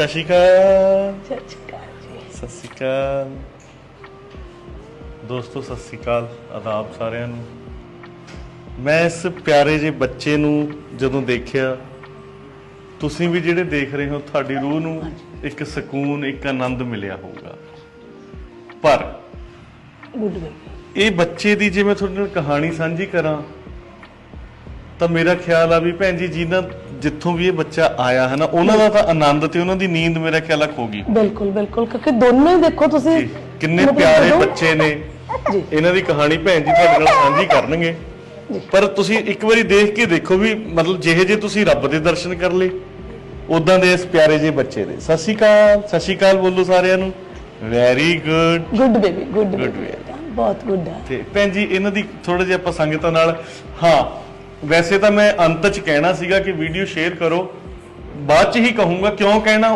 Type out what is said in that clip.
ਸਤਿ ਸ਼੍ਰੀ ਅਕਾਲ ਸਤਿ ਸ਼੍ਰੀ ਅਕਾਲ ਜੀ ਸਤਿ ਸ਼੍ਰੀ ਅਕਾਲ ਦੋਸਤੋ ਸਤਿ ਸ਼੍ਰੀ ਅਕਾਲ ਆਦਾਬ ਸਾਰਿਆਂ ਨੂੰ। ਮੈਂ ਇਸ ਪਿਆਰੇ ਜਿਹੇ ਬੱਚੇ ਨੂੰ ਜਦੋਂ ਦੇਖਿਆ ਤੁਸੀਂ ਵੀ ਜਿਹੜੇ ਦੇਖ ਰਹੇ ਹੋ ਤੁਹਾਡੀ ਰੂਹ ਨੂੰ ਇੱਕ ਸਕੂਨ ਇੱਕ ਆਨੰਦ ਮਿਲਿਆ ਹੋਊਗਾ। ਪਰ ਇਹ ਬੱਚੇ ਦੀ ਜੇ ਮੈਂ ਤੁਹਾਡੇ ਨਾਲ ਕਹਾਣੀ ਸਾਂਝੀ ਕਰਾਂ ਤਾਂ ਮੇਰਾ ਖਿਆਲ ਆ ਵੀ ਭੈਣ ਜੀ ਜਿਨ੍ਹਾਂ ਜਿੱਥੋਂ ਵੀ ਇਹ ਬੱਚਾ ਆਇਆ ਹੈ ਨਾ ਉਹਨਾਂ ਦਾ ਤਾਂ ਆਨੰਦ ਤੇ ਉਹਨਾਂ ਦੀ ਨੀਂਦ ਮੇਰਾ ਖਿਆਲ ਆ ਖੋ ਗਈ ਬਿਲਕੁਲ ਬਿਲਕੁਲ ਕਿਉਂਕਿ ਦੋਨੋਂ ਹੀ ਦੇਖੋ ਤੁਸੀਂ ਜੀ ਕਿੰਨੇ ਮਤਲਬ ਪਿਆਰੇ ਜਦੋਂ- ਬੱਚੇ ਨੇ। ਜੀ। ਇਹਨਾਂ ਦੀ ਕਹਾਣੀ ਭੈਣ ਜੀ ਤੁਹਾਡੇ ਨਾਲ ਸਾਂਝੀ ਕਰਨਗੇ। ਜੀ। ਪਰ ਤੁਸੀਂ ਇੱਕ ਵਾਰੀ ਦੇਖ ਕੇ ਦੇਖੋ ਵੀ ਮਤਲਬ ਜਿਹੇ ਜੇ ਤੁਸੀਂ ਰੱਬ ਦੇ ਦਰਸ਼ਨ ਕਰ ਲਏ ਉਦਾਂ ਦੇ ਇਸ ਪਿਆਰੇ ਜਿਹੇ ਬੱਚੇ ਦੇ। ਸਤਿ ਸ਼੍ਰੀ ਅਕਾਲ ਸਤਿ ਸ਼੍ਰੀ ਅਕਾਲ ਬੋਲੋ ਸਾਰਿਆਂ ਨੂੰ। Very good good baby good Good baby ਬਹੁਤ ਗੁੱਡ ਹੈ ਤੇ ਭੈਣ ਜੀ ਇਹਨਾਂ ਦੀ ਥੋੜਾ ਜਿਹਾ ਆਪਾਂ ਸੰਗਤਾਂ ਨਾਲ ਹਾਂ ਵੈਸੇ ਤਾਂ ਮੈਂ ਅੰਤ ਚ ਕਹਿਣਾ ਸੀਗਾ ਕਿ ਵੀਡੀਓ ਸ਼ੇਅਰ ਕਰੋ। ਬਾਅਦ ਚ ਹੀ ਕਹੂੰਗਾ ਕਿਉਂ ਕਹਿਣਾ